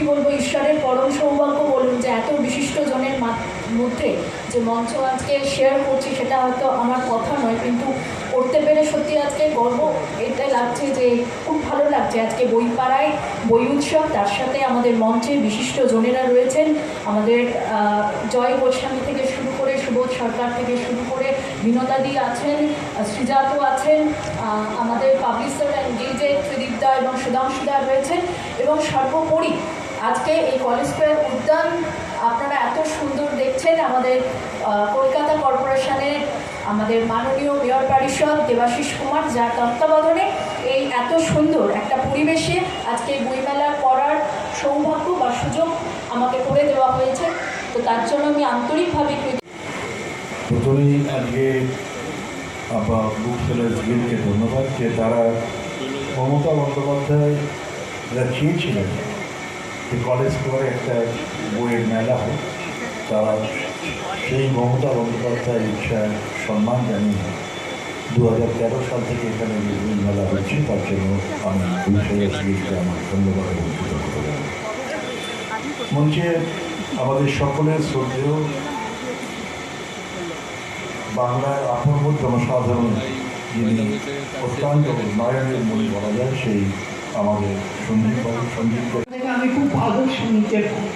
কি বলব, ঈশ্বরের পরম সৌভাগ্য বলুন যে এত বিশিষ্ট জনের মধ্যে যে মঞ্চ আজকে শেয়ার করছি, সেটা হয়তো আমার কথা নয়, কিন্তু করতে পেরে সত্যি আজকে গর্ব। এটাই লাগছে যে খুব ভালো লাগছে আজকে বই পাড়ায় বই উৎসব। তার সাথে আমাদের মঞ্চে বিশিষ্ট জনেরা রয়েছেন। আমাদের জয় গোস্বামী থেকে শুরু করে সুবোধ সরকার থেকে শুরু করে বিনোদাদি আছেন শ্রীজাতও আছেন আমাদের পাবলিশার এনগেজে ত্রিদীপদা এবং সুধাংশুদা রয়েছেন। এবং সর্বোপরি আজকে এই কলেজ স্কোয়ার উদ্যান আপনারা এত সুন্দর দেখছেন, আমাদের কলকাতা কর্পোরেশনের আমাদের মাননীয় মেয়র পরিষদ দেবাশিস কুমার যার তত্ত্বাবধানে এই এত সুন্দর একটা পরিবেশে আজকে বইমেলা করার সৌভাগ্য বা সুযোগ আমাকে করে দেওয়া হয়েছে। তো তার জন্য আমি আন্তরিকভাবে ধন্যবাদ যে তারা মমতা বন্দ্যোপাধ্যায় যারা চেয়েছিলেন যে কলেজ করে একটা বইয়ের মেলা হোক তারা সেই মমতা বন্দ্যোপাধ্যায় ইচ্ছার সম্মান জানিয়ে দু হাজার তেরো সাল থেকে এখানে বই মেলা হচ্ছে। তার জন্য আমি সেলার্স আমার ধন্যবাদ এবং কৃতজ্ঞতা মঞ্চে আমাদের সকলের শ্রদ্ধেয় বাংলার আপন জনসাধারণ যিনি অত্যন্ত নয়নের মনে বলা যায়, সেই আমাদের সঞ্জীব সঞ্জীব আমি খুব ভালো শুনতে পাই।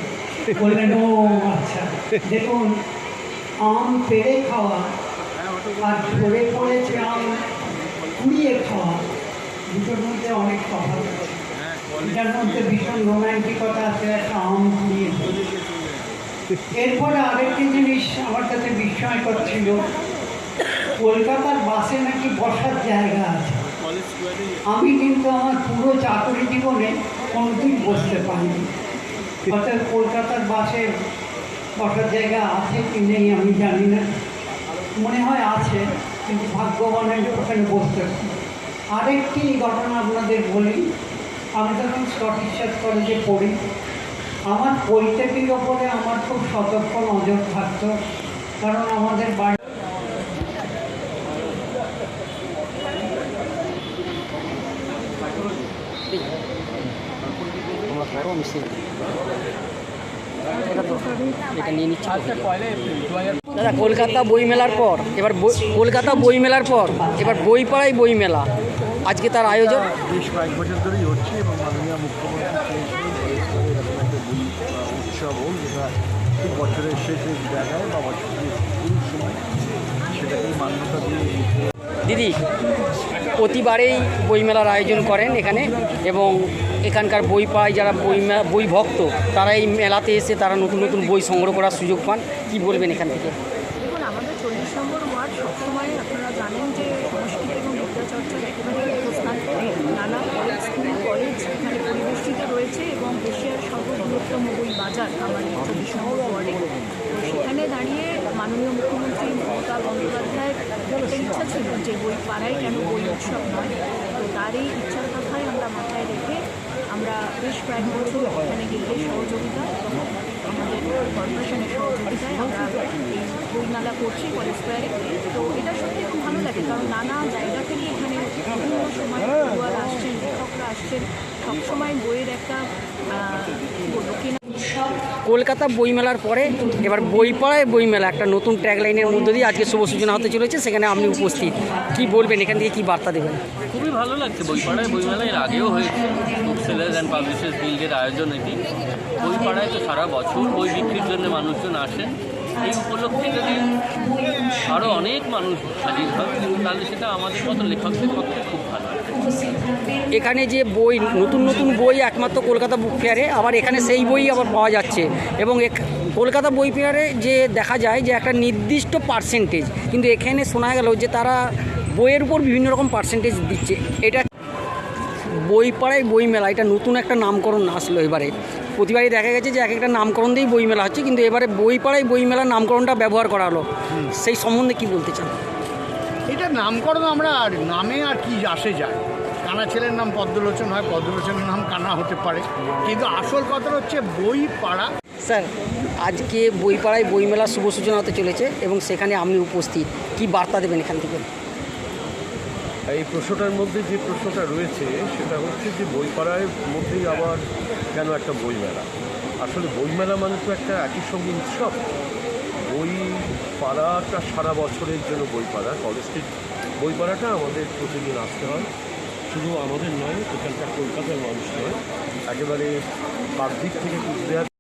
বললেন, ও আচ্ছা দেখুন, আম পেড়ে খাওয়া আর ঝরে পড়েছে আম কুড়িয়ে খাওয়া দুটোর মধ্যে অনেক তফাৎ এটার মধ্যে ভীষণ রোম্যান্টিকতা আছে, একটা আম কুড়িয়ে। এরপরে আরেকটি জিনিস আমার কাছে বিস্ময় করছিল কলকাতার বাসে নাকি বসার জায়গা আছে আমি কিন্তু আমার পুরো চাকরি জীবনে কোনোদিন বসতে পারিনি। অর্থাৎ কলকাতার বাসে বসার জায়গা আছে কি নেই আমি জানি না। মনে হয় আছে, কিন্তু ভাগ্যবানের ওখানে বসতে আরেকটি ঘটনা আপনাদের বলি। আমি যখন স্কটিশ চার্চ কলেজে পড়ি, আমার পরিটেপির ওপরে আমার খুব সতর্ক নজর থাকতো, কারণ আমাদের বাড়ি তোমরা করো মিশে এটা তো এটা নিয়ে নিচ্ছি দাদা কলকাতা বই মেলার পর এবার বই- কলকাতা বই মেলার পর এবার বইপাড়ায় বই মেলা। আজকে তার আয়োজন। বেশ কয়েক বছর ধরেই হচ্ছে এবং মাননীয় মুখ্যমন্ত্রী চেয়েছিলেন এরকম একটা বই আহ, উৎসব হোক যেটা বছরের শেষের জায়গায় বা বছরের শুরুর সময় সেটাকেই মান্যতা দিয়ে দিদি প্রতিবারেই বইমেলার আয়োজন করেন এখানে এবং এখানকার বই পায় যারা বই বই ভক্ত, তারা এই মেলাতে এসে তারা নতুন নতুন বই সংগ্রহ করার সুযোগ পান। কি বলবেন এখান থেকে? এবং এশিয়ার সর্ববৃহত্তম বই বাজার, আমাদের চল্লিশ নম্বর ওয়ার্ডে তো সেখানে দাঁড়িয়ে মাননীয় মুখ্যমন্ত্রী মমতা বন্দ্যোপাধ্যায়ের একটা ইচ্ছা ছিল যে বই পাড়ায় কেন বই উৎসব নয়, তো তার এই ইচ্ছার কথাই আমরা মাথায় রেখে আমরা বেশ কয়েক বছর এখানে গিল্ডের সহযোগিতা আমাদের কর্পোরেশনের সহযোগিতায় আমরা এই বইমেলা করছি কলেজ স্কোয়ারে। তো এটা সত্যি খুব ভালো লাগে, কারণ নানা জায়গা থেকে এখানে বিভিন্ন সময় পড়ুয়ারা আসছেন, লেখকরা আসছেন। সবসময় বইয়ের একটা বলব কলকাতা বইমেলার পরে এবার বই বইপাড়ায় বইমেলা, একটা নতুন ট্যাগলাইনের মধ্য দিয়ে আজকে শুভ সূচনা হতে চলেছে, সেখানে আপনি উপস্থিত। কি বলবেন, এখান থেকে কি বার্তা দেবেন? খুবই ভালো লাগছে, বইপাড়ায় বইমেলা এর আগেও হয়েছে। বুক সেলার্স অ্যান্ড পাবলিশার্স গিল্ডের আয়োজন এটি। বইপাড়ায় তো সারা বছর বই বিক্রির জন্য মানুষজন আসেন। এই উপলক্ষে যদি আরও অনেক মানুষ হাজির হয় তাহলে সেটা আমাদের মতো লেখকদের পক্ষে খুব ভালো এখানে যে বই, নতুন নতুন বই একমাত্র কলকাতা বুক ফেয়ারে, আবার এখানে সেই বই আবার পাওয়া যাচ্ছে। এবং কলকাতা বই ফেয়ারে যে দেখা যায় যে একটা নির্দিষ্ট পার্সেন্টেজ কিন্তু এখানে শোনা গেল যে তারা বইয়ের উপর বিভিন্ন রকম পার্সেন্টেজ দিচ্ছে। এটা বই পাড়ায় বই মেলা এটা নতুন একটা নামকরণ আসলো এবারে। প্রতিবারই দেখা গেছে যে এক একটা নামকরণ দিয়েই বই মেলা হচ্ছে, কিন্তু এবারে বই পাড়ায় বই মেলার নামকরণটা ব্যবহার করা হলো। সেই সম্বন্ধে কি বলতে চান? এটা নামকরণ আমরা, আর নামে আর কি আসে যায়? কানা ছেলের নাম পদ্মলোচন হয় পদ্মলোচনের নাম কানা হতে পারে। কিন্তু আসল কথা হচ্ছে বই পাড়া স্যার আজকে বইপাড়ায় বইমেলার শুভ সূচনা হতে চলেছে এবং সেখানে আপনি উপস্থিত। কি বার্তা দেবেন এখান থেকে? এই প্রশ্নটার মধ্যে যে প্রশ্নটা রয়েছে সেটা হচ্ছে যে বই পাড়ায় মধ্যেই আবার কেন একটা বইমেলা। আসলে বইমেলা মানে তো একটা একই সঙ্গে উৎসব। বই পাড়াটা সারা বছরের জন্য বই পাড়া কলেজ স্ট্রিট বই পাড়াটা আমাদের প্রতিদিন আসতে হয়। শুধু আমাদের নয় এখানকার কলকাতার মানুষ নয় একেবারে কাকদ্বীপ থেকে কুচবিহার